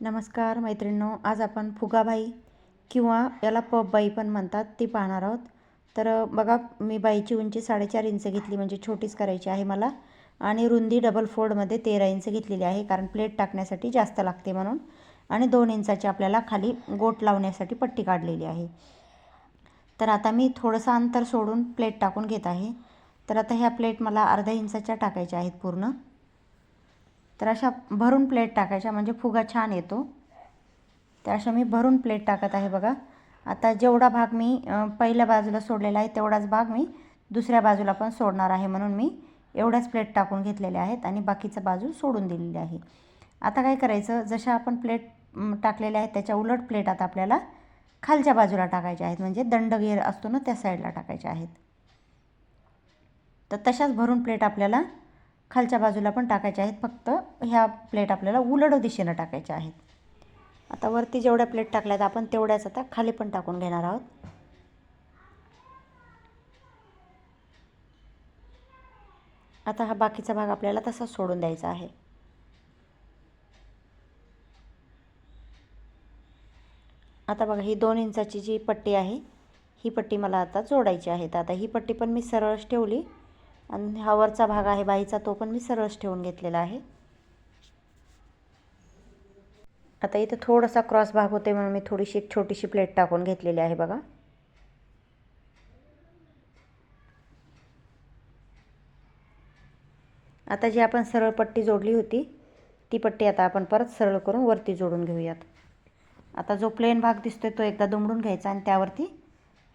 नमस्कार मैत्रिणींनो आज आपण फुगाबाई किंवा याला पपबाई पण म्हणतात ती पाहणार आहोत. तर बघा मी बाईची उंची साडेचार इंच घेतली म्हणजे छोटीच करायची आहे मला. आणि रुंदी डबल फोल्डमध्ये तेरा इंच घेतलेली आहे कारण प्लेट टाकण्यासाठी जास्त लागते म्हणून. आणि दोन इंचाची आपल्याला खाली गोट लावण्यासाठी पट्टी काढलेली आहे. तर आता मी थोडंसं अंतर सोडून प्लेट टाकून घेत आहे. तर आता ह्या प्लेट मला अर्ध्या इंचाच्या टाकायच्या आहेत पूर्ण. तर अशा भरून प्लेट टाकायच्या म्हणजे फुगा छान येतो. तर अशा मी भरून प्लेट टाकत आहे बघा. आता जेवढा भाग मी पहिल्या बाजूला सोडलेला आहे तेवढाच भाग मी दुसऱ्या बाजूला पण सोडणार आहे म्हणून मी एवढ्याच प्लेट टाकून घेतलेल्या आहेत आणि बाकीचं बाजू सोडून दिलेली आहे. आता काय करायचं जशा आपण प्लेट टाकलेल्या आहेत त्याच्या उलट प्लेट आता आपल्याला खालच्या बाजूला टाकायच्या आहेत. म्हणजे दंडगेर असतो ना त्या साईडला टाकायच्या आहेत. तर तशाच भरून प्लेट आपल्याला खालच्या बाजूला पण टाकायच्या आहेत. फक्त ह्या प्लेट आपल्याला उलट दिशेनं टाकायच्या आहेत. आता वरती जेवढ्या प्लेट टाकल्यात आपण तेवढ्याच आता खाली पण टाकून घेणार आहोत. आता हा बाकीचा भाग आपल्याला तसाच सोडून द्यायचा आहे. आता बघा ही दोन इंचाची जी पट्टी आहे ही पट्टी मला आता जोडायची आहे. तर आता ही पट्टी पण मी सरळच ठेवली. आणि हा वरचा भाग आहे बाईचा तो पण मी सरळच ठेवून घेतलेला आहे. आता इथं थोडासा क्रॉस भाग होते म्हणून मी थोडीशी एक छोटीशी प्लेट टाकून घेतलेली आहे बघा. आता जी आपण सरळ पट्टी जोडली होती ती पट्टी आता आपण परत सरळ करून वरती जोडून घेऊयात. आता जो प्लेन भाग दिसतोय तो एकदा दुमडून घ्यायचा आणि त्यावरती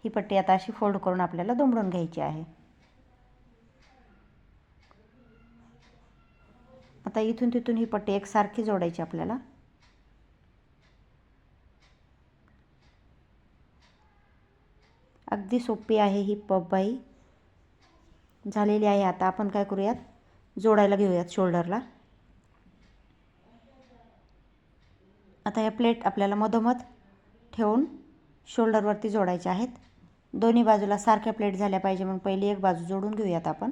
ही पट्टी आता अशी फोल्ड करून आपल्याला दुमडून घ्यायची आहे. आता इथून तिथून ही पट्टी एकसारखी जोडायची आपल्याला. अगदी सोपी आहे ही पबबाई झालेली आहे आता. आपण काय करूयात? जोडायला घेऊयात शोल्डरला. आता या प्लेट आपल्याला मधोमध ठेवून शोल्डरवरती जोडायचे आहेत. दोन्ही बाजूला सारख्या प्लेट झाल्या पाहिजे म्हणून पहिली एक बाजू जोडून घेऊयात आपण.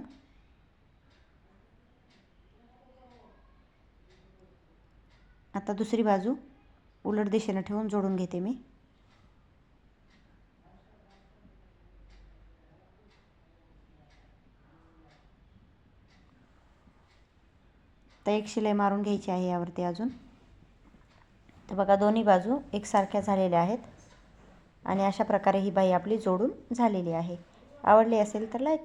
आता दुसरी बाजू उलट दिशेनं ठेवून जोडून घेते मी. तर एक शिलाई मारून घ्यायची आहे यावरती अजून. तर बघा दोन्ही बाजू एकसारख्या झालेल्या आहेत आणि अशा प्रकारे ही बाई आपली जोडून झालेली आहे. आवडली असेल तर लाईक